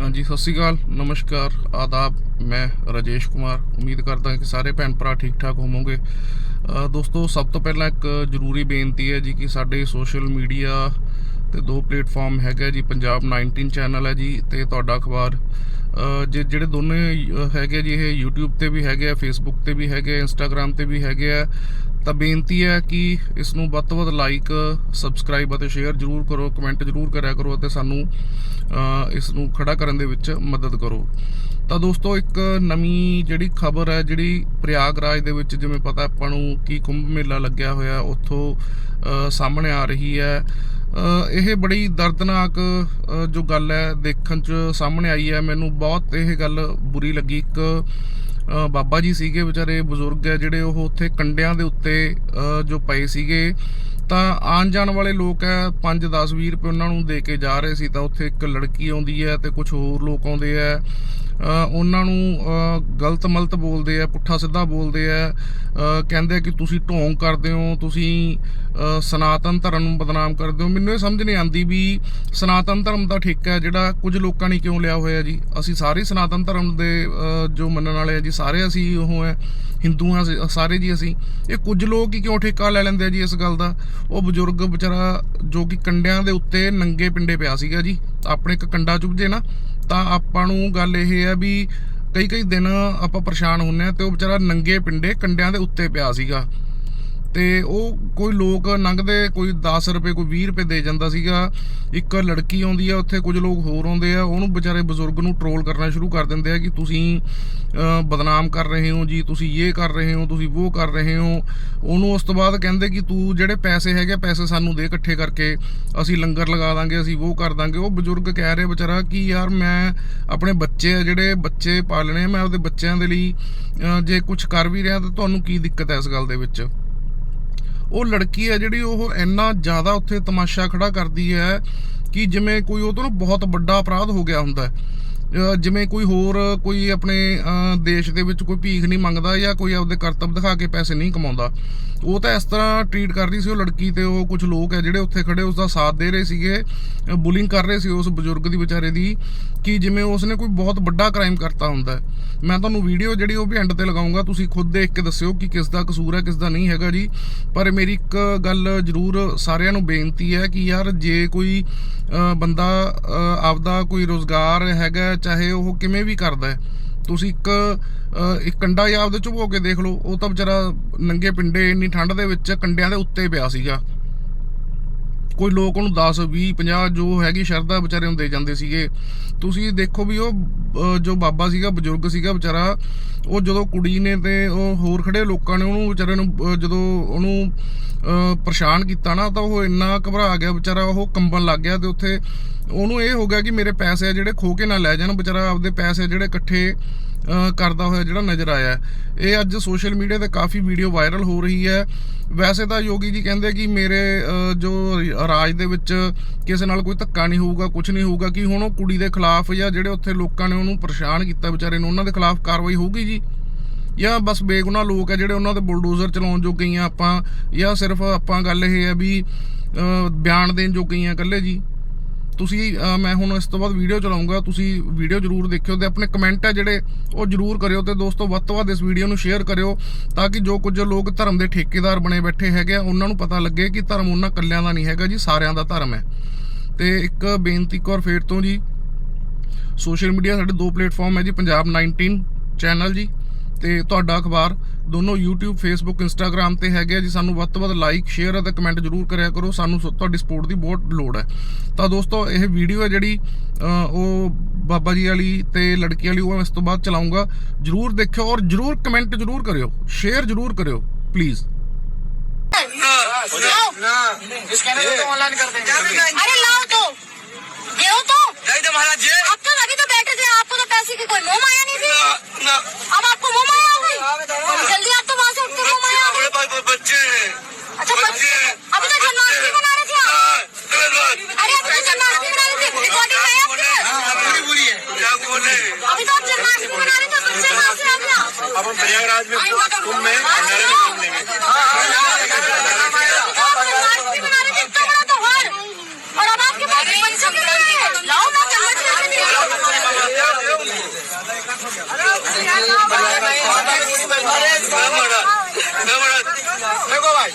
ਹਾਂਜੀ, ਸਤਿ ਸ਼੍ਰੀ ਅਕਾਲ, ਨਮਸਕਾਰ, ਆਦਾਬ, ਮੈਂ ਰਾਜੇਸ਼ ਕੁਮਾਰ। ਉਮੀਦ ਕਰਦਾ ਕਿ ਸਾਰੇ ਭੈਣ ਭਰਾ ਠੀਕ ਠਾਕ ਹੋਵੋਗੇ ਦੋਸਤੋ, ਸਭ ਤੋਂ ਪਹਿਲਾਂ ਇੱਕ ਜ਼ਰੂਰੀ ਬੇਨਤੀ ਹੈ ਜੀ ਕਿ ਸਾਡੇ ਸੋਸ਼ਲ ਮੀਡੀਆ ਤੇ ਦੋ ਪਲੇਟਫਾਰਮ ਹੈਗਾ ਜੀ, ਪੰਜਾਬ 19 ਚੈਨਲ ਹੈ ਜੀ ਤੇ ਤੁਹਾਡਾ ਅਖਬਾਰ। ਜੇ ਜਿਹੜੇ ਦੋਨੇ ਹੈਗੇ ਜੀ, ਇਹ YouTube ਤੇ ਵੀ ਹੈਗੇ ਆ, Facebook ਤੇ ਵੀ ਹੈਗੇ ਆ, Instagram ਤੇ ਵੀ ਹੈਗੇ ਆ। ਤਾਂ ਬੇਨਤੀ ਹੈ ਕਿ ਇਸ ਨੂੰ ਵੱਧ ਤੋਂ ਵੱਧ ਲਾਈਕ ਸਬਸਕ੍ਰਾਈਬ ਅਤੇ ਸ਼ੇਅਰ ਜਰੂਰ ਕਰੋ ਕਮੈਂਟ ਜਰੂਰ ਕਰਿਆ ਕਰੋ ਅਤੇ ਸਾਨੂੰ ਇਸ ਨੂੰ ਖੜਾ ਕਰਨ ਦੇ ਵਿੱਚ ਮਦਦ ਕਰੋ। ਤਾਂ ਦੋਸਤੋ, ਇੱਕ ਨਵੀਂ ਜਿਹੜੀ ਖਬਰ ਹੈ, ਜਿਹੜੀ ਪ੍ਰਯਾਗਰਾਜ ਦੇ ਵਿੱਚ ਜਿਵੇਂ ਪਤਾ ਆਪਾਂ ਨੂੰ ਕਿ ਕੁੰਭ ਮੇਲਾ ਲੱਗਿਆ ਹੋਇਆ, ਉੱਥੋਂ ਸਾਹਮਣੇ ਆ ਰਹੀ ਹੈ। ਇਹ ਬੜੀ ਦਰਦਨਾਕ ਜੋ ਗੱਲ ਹੈ ਦੇਖਣ ਚ ਸਾਹਮਣੇ ਆਈ ਹੈ। ਮੈਨੂੰ ਬਹੁਤ ਇਹ ਗੱਲ ਬੁਰੀ ਲੱਗੀ। ਇੱਕ ਬਾਬਾ ਜੀ ਸੀਗੇ ਵਿਚਾਰੇ, ਬਜ਼ੁਰਗ ਹੈ ਜਿਹੜੇ, ਉਹ ਉੱਥੇ ਕੰਡਿਆਂ ਦੇ ਉੱਤੇ ਜੋ ਪਏ ਸੀਗੇ। ਤਾਂ ਆਉਣ ਜਾਣ ਵਾਲੇ ਲੋਕ ਹੈ 5 10 20 ਰੁਪਏ ਉਹਨਾਂ ਨੂੰ ਦੇ ਕੇ ਜਾ ਰਹੇ ਸੀ। ਤਾਂ ਉੱਥੇ ਇੱਕ ਲੜਕੀ ਆਉਂਦੀ ਹੈ ਤੇ ਕੁਝ ਹੋਰ ਲੋਕ ਆਉਂਦੇ ਆ ਉਹਨਾਂ ਨੂੰ ਗਲਤ ਮਲਤ ਬੋਲਦੇ ਆ, ਪੁੱਠਾ ਸਿੱਧਾ ਬੋਲਦੇ ਆ ਕਹਿੰਦੇ ਆ ਕਿ ਤੁਸੀਂ ਢੋਂਗ ਕਰਦੇ ਹੋ, ਤੁਸੀਂ ਸਨਾਤਨ ਧਰਮ ਨੂੰ ਬਦਨਾਮ ਕਰਦੇ ਹੋ। ਮੈਨੂੰ ਇਹ ਸਮਝ ਨਹੀਂ ਆਉਂਦੀ ਵੀ ਸਨਾਤਨ ਧਰਮ ਦਾ ਠੇਕਾ ਹੈ ਜਿਹੜਾ ਕੁਝ ਲੋਕਾਂ ਨੇ ਕਿਉਂ ਲਿਆ ਹੋਇਆ ਜੀ? ਅਸੀਂ ਸਾਰੇ ਸਨਾਤਨ ਧਰਮ ਦੇ ਜੋ ਮੰਨਣ ਵਾਲੇ ਆ ਜੀ, ਸਾਰੇ ਅਸੀਂ ਉਹ ਹੈ, ਹਿੰਦੂ ਹਾਂ ਸਾਰੇ ਜੀ ਅਸੀਂ। ਇਹ ਕੁਝ ਲੋਕ ਹੀ ਕਿਉਂ ਠੇਕਾ ਲੈ ਲੈਂਦੇ ਆ ਜੀ ਇਸ ਗੱਲ ਦਾ? ਉਹ ਬਜ਼ੁਰਗ ਵਿਚਾਰਾ ਜੋ ਕਿ ਕੰਡਿਆਂ ਦੇ ਉੱਤੇ ਨੰਗੇ ਪਿੰਡੇ ਪਿਆ ਸੀਗਾ ਜੀ, ਆਪਣੇ ਇੱਕ ਕੰਡਾ ਚੁੱਭ ਜੇ ਨਾ ਤਾਂ ਆਪਾਂ ਨੂੰ ਗੱਲ ਇਹ ਹੈ ਵੀ ਕਈ ਕਈ ਦਿਨ ਆਪਾਂ ਪਰੇਸ਼ਾਨ ਹੁੰਨੇ ਆ ਤੇ ਉਹ ਵਿਚਾਰਾ ਨੰਗੇ ਪਿੰਡੇ ਕੰਡਿਆਂ ਦੇ ਉੱਤੇ ਪਿਆ ਸੀਗਾ। ਤੇ ਉਹ ਕੋਈ ਲੋਕ ਲੰਘਦੇ ਕੋਈ 10 ਰੁਪਏ ਕੋਈ 20 ਰੁਪਏ ਦੇ ਜਾਂਦਾ ਸੀਗਾ। ਇੱਕ ਲੜਕੀ ਆਉਂਦੀ ਆ ਉੱਥੇ ਕੁਝ ਲੋਕ ਹੋਰ ਆਉਂਦੇ ਆ ਉਹਨੂੰ ਵਿਚਾਰੇ ਬਜ਼ੁਰਗ ਨੂੰ ਟਰੋਲ ਕਰਨਾ ਸ਼ੁਰੂ ਕਰ ਦਿੰਦੇ ਆ ਕਿ ਤੁਸੀਂ ਬਦਨਾਮ ਕਰ ਰਹੇ ਹੋ ਜੀ ਤੁਸੀਂ ਇਹ ਕਰ ਰਹੇ ਹੋ ਤੁਸੀਂ ਉਹ ਕਰ ਰਹੇ ਹੋ। ਉਹਨੂੰ ਉਸ ਤੋਂ ਬਾਅਦ ਕਹਿੰਦੇ ਕਿ ਤੂੰ ਜਿਹੜੇ ਪੈਸੇ ਹੈਗੇ ਪੈਸੇ ਸਾਨੂੰ ਦੇ ਇਕੱਠੇ ਕਰਕੇ ਅਸੀਂ ਲੰਗਰ ਲਗਾ ਦਾਂਗੇ ਅਸੀਂ ਉਹ ਕਰ ਦਾਂਗੇ। ਉਹ ਬਜ਼ੁਰਗ ਕਹਿ ਰਿਹਾ ਵਿਚਾਰਾ ਕਿ ਯਾਰ ਮੈਂ ਆਪਣੇ ਬੱਚੇ ਆ ਜਿਹੜੇ ਬੱਚੇ ਪਾਲਣੇ ਆ, ਮੈਂ ਉਹਦੇ ਬੱਚਿਆਂ ਦੇ ਲਈ ਜੇ ਕੁਝ ਕਰ ਵੀ ਰਿਹਾ ਤਾਂ ਤੁਹਾਨੂੰ ਕੀ ਦਿੱਕਤ ਹੈ ਇਸ ਗੱਲ ਦੇ ਵਿੱਚ? ਉਹ ਲੜਕੀ ਹੈ ਜਿਹੜੀ ਉਹ ਇੰਨਾ ਜ਼ਿਆਦਾ ਉੱਥੇ ਤਮਾਸ਼ਾ ਖੜਾ ਕਰਦੀ ਹੈ ਕਿ ਜਿਵੇਂ ਕੋਈ ਉਹ ਤੋਂ ਬਹੁਤ ਵੱਡਾ ਅਪਰਾਧ ਹੋ ਗਿਆ ਹੁੰਦਾ ਜਿਵੇਂ ਕੋਈ ਹੋਰ ਕੋਈ ਆਪਣੇ ਦੇਸ਼ ਦੇ ਵਿੱਚ ਕੋਈ ਭੀਖ ਨਹੀਂ ਮੰਗਦਾ ਜਾਂ ਕੋਈ ਆਪਦੇ ਕਰਤੱਵ ਦਿਖਾ ਕੇ ਪੈਸੇ ਨਹੀਂ ਕਮਾਉਂਦਾ, ਉਹ ਤਾਂ ਇਸ ਤਰ੍ਹਾਂ ਟਰੀਟ ਕਰ ਰਹੀ ਸੀ ਉਹ ਲੜਕੀ ਤੇ ਉਹ ਕੁਝ ਲੋਕ ਹੈ ਜਿਹੜੇ ਉੱਥੇ ਖੜੇ ਉਸ ਦਾ ਸਾਥ ਦੇ ਰਹੇ ਸੀਗੇ ਬੁਲਿੰਗ ਕਰ ਰਹੇ ਸੀ ਉਸ ਬਜ਼ੁਰਗ ਦੀ ਵਿਚਾਰੇ ਦੀ, ਕਿ ਜਿਵੇਂ ਉਸਨੇ ਕੋਈ ਬਹੁਤ ਵੱਡਾ ਕ੍ਰਾਈਮ ਕਰਤਾ ਹੁੰਦਾ ਮੈਂ ਤੁਹਾਨੂੰ ਵੀਡੀਓ ਜਿਹੜੀ ਉਹ ਵੀ ਐਂਡ ਤੇ ਲਗਾਉਂਗਾ, ਤੁਸੀਂ ਖੁਦ ਦੇਖ ਕੇ ਦੱਸਿਓ ਕਿ ਕਿਸ ਦਾ ਕਸੂਰ ਹੈ, ਕਿਸ ਦਾ ਨਹੀਂ ਹੈਗਾ ਜੀ। ਪਰ ਮੇਰੀ ਇੱਕ ਗੱਲ ਜ਼ਰੂਰ ਸਾਰਿਆਂ ਨੂੰ ਬੇਨਤੀ ਹੈ ਕਿ ਯਾਰ ਜੇ ਕੋਈ ਬੰਦਾ ਆਪਦਾ ਕੋਈ ਰੋਜ਼ਗਾਰ ਹੈਗਾ ਚਾਹੇ ਉਹ ਕਿਵੇਂ ਵੀ ਕਰਦਾ ਹੈ ਤੁਸੀਂ ਇੱਕ ਅ, ਇੱਕ ਕੰਡਾ ਜਾਂ ਆਪਦੇ ਚੁਭੋ ਕੇ ਦੇਖ ਲਓ ਉਹ ਤਾਂ ਵਿਚਾਰਾ ਨੰਗੇ ਪਿੰਡੇ ਇੰਨੀ ਠੰਡ ਦੇ ਵਿੱਚ ਕੰਡਿਆਂ ਦੇ ਉੱਤੇ ਪਿਆ ਸੀਗਾ। ਕੋਈ ਲੋਕ ਉਹਨੂੰ 10 20 50 ਜੋ ਹੈਗੀ ਸ਼ਰਧਾ ਵਿਚਾਰੇ ਨੂੰ ਦੇ ਜਾਂਦੇ ਸੀਗੇ। ਤੁਸੀਂ ਦੇਖੋ ਵੀ ਉਹ ਜੋ ਬਾਬਾ ਸੀਗਾ, ਬਜ਼ੁਰਗ ਸੀਗਾ ਵਿਚਾਰਾ, ਉਹ ਜਦੋਂ ਕੁੜੀ ਨੇ ਤੇ ਉਹ ਹੋਰ ਖੜੇ ਲੋਕਾਂ ਨੇ ਉਹਨੂੰ ਵਿਚਾਰੇ ਨੂੰ ਜਦੋਂ ਉਹਨੂੰ ਪਰੇਸ਼ਾਨ ਕੀਤਾ ਨਾ, ਤਾਂ ਉਹ ਇੰਨਾ ਘਬਰਾ ਗਿਆ ਵਿਚਾਰਾ, ਉਹ ਕੰਬਣ ਲੱਗ ਗਿਆ ਤੇ ਉੱਥੇ ਉਹਨੂੰ ਇਹ ਹੋ ਗਿਆ ਕਿ ਮੇਰੇ ਪੈਸੇ ਆ ਜਿਹੜੇ ਖੋ ਕੇ ਨਾ ਲੈ ਜਾਣ, ਵਿਚਾਰਾ ਆਪਦੇ ਪੈਸੇ ਜਿਹੜੇ ਇਕੱਠੇ ਕਰਦਾ ਹੋਇਆ ਜਿਹੜਾ ਨਜ਼ਰ ਆਇਆ ਇਹ ਅੱਜ ਸੋਸ਼ਲ ਮੀਡੀਆ ਤੇ ਕਾਫੀ ਵੀਡੀਓ ਵਾਇਰਲ ਹੋ ਰਹੀ ਹੈ। ਵੈਸੇ ਤਾਂ ਯੋਗੀ ਜੀ ਕਹਿੰਦੇ ਕਿ ਮੇਰੇ ਜੋ ਰਾਜ ਦੇ ਵਿੱਚ ਕਿਸੇ ਨਾਲ ਕੋਈ ਧੱਕਾ ਨਹੀਂ ਹੋਊਗਾ ਕੁਝ ਨਹੀਂ ਹੋਊਗਾ, ਕਿ ਹੁਣ ਉਹ ਕੁੜੀ ਦੇ ਖਿਲਾਫ ਜਾਂ ਜਿਹੜੇ ਉੱਥੇ ਲੋਕਾਂ ਨੇ ਉਹਨੂੰ ਪਰੇਸ਼ਾਨ ਕੀਤਾ ਵਿਚਾਰੇ ਨੂੰ, ਉਹਨਾਂ ਦੇ ਖਿਲਾਫ ਕਾਰਵਾਈ ਹੋਊਗੀ ਜੀ? ਜਾਂ ਬਸ ਬੇਗੁਨਾਹ ਲੋਕ ਹੈ ਜਿਹੜੇ ਉਹਨਾਂ ਦੇ ਬੁਲਡੋਜ਼ਰ ਚਲਾਉਣ ਜੋ ਗਈਆਂ ਆਪਾਂ, ਜਾਂ ਸਿਰਫ ਆਪਾਂ ਗੱਲ ਇਹ ਹੈ ਵੀ ਬਿਆਨ ਦੇਣ ਜੋ ਗਈਆਂ ਇਕੱਲੇ ਜੀ? ਤੁਸੀਂ ਮੈਂ ਹੁਣ ਇਸ ਤੋਂ ਬਾਅਦ ਵੀਡੀਓ ਚਲਾਉਂਗਾ, ਤੁਸੀਂ ਵੀਡੀਓ ਜਰੂਰ ਦੇਖਿਓ ਤੇ ਆਪਣੇ ਕਮੈਂਟ ਹੈ ਜਿਹੜੇ, ਉਹ ਜਰੂਰ ਕਰਿਓ ਤੇ ਦੋਸਤੋ, ਵੱਧ ਤੋਂ ਵੱਧ ਇਸ ਵੀਡੀਓ ਨੂੰ ਸ਼ੇਅਰ ਕਰਿਓ ਤਾਂ ਕਿ ਜੋ ਕੁਝ ਲੋਕ ਧਰਮ ਦੇ ਠੇਕੇਦਾਰ ਬਣੇ ਬੈਠੇ ਹੈਗੇ ਆ, ਉਹਨਾਂ ਨੂੰ ਪਤਾ ਲੱਗੇ ਕਿ ਧਰਮ ਉਹਨਾਂ ਕੱਲਿਆਂ ਦਾ ਨਹੀਂ ਹੈਗਾ ਜੀ, ਸਾਰਿਆਂ ਦਾ ਧਰਮ ਹੈ। ਤੇ ਇੱਕ ਬੇਨਤੀ ਇੱਕ ਵਾਰ ਫੇਰ ਤੋਂ ਜੀ ਸੋਸ਼ਲ ਮੀਡੀਆ ਸਾਡੇ ਦੋ ਪਲੇਟਫਾਰਮ ਹੈ ਜੀ, ਪੰਜਾਬ 19 ਚੈਨਲ ਜੀ। ਤੇ ਤੁਹਾਡਾ ਅਖਬਾਰ ਦੋਨੋਂ YouTube Facebook Instagram ਤੇ ਹੈਗੇ ਆ ਜੀ। ਸਾਨੂੰ ਵੱਧ ਤੋਂ ਵੱਧ ਲਾਈਕ ਸ਼ੇਅਰ ਅਤੇ ਕਮੈਂਟ ਜ਼ਰੂਰ ਕਰਿਆ ਕਰੋ। ਸਾਨੂੰ ਤੁਹਾਡੀ ਸਪੋਰਟ ਦੀ ਬਹੁਤ ਲੋੜ ਹੈ। ਤਾਂ ਦੋਸਤੋ ਇਹ ਵੀਡੀਓ ਹੈ ਜਿਹੜੀ ਉਹ ਬਾਬਾ ਜੀ ਵਾਲੀ ਤੇ ਲੜਕੀ ਵਾਲੀ ਉਹ ਇਸ ਤੋਂ ਬਾਅਦ ਚਲਾਉਂਗਾ। ਜ਼ਰੂਰ ਦੇਖਿਓ ਔਰ ਜ਼ਰੂਰ ਕਮੈਂਟ ਜ਼ਰੂਰ ਕਰਿਓ। ਸ਼ੇਅਰ ਜ਼ਰੂਰ ਕਰਿਓ ਪਲੀਜ਼ ਨਾ ਇਸ ਕਹਿੰਦੇ ਤੋਂ ਆਨਲਾਈਨ ਕਰ ਦੇਂਗੇ अब हम प्रयागराज में कुंभ में भंडारे में काम लेंगे देखो भाई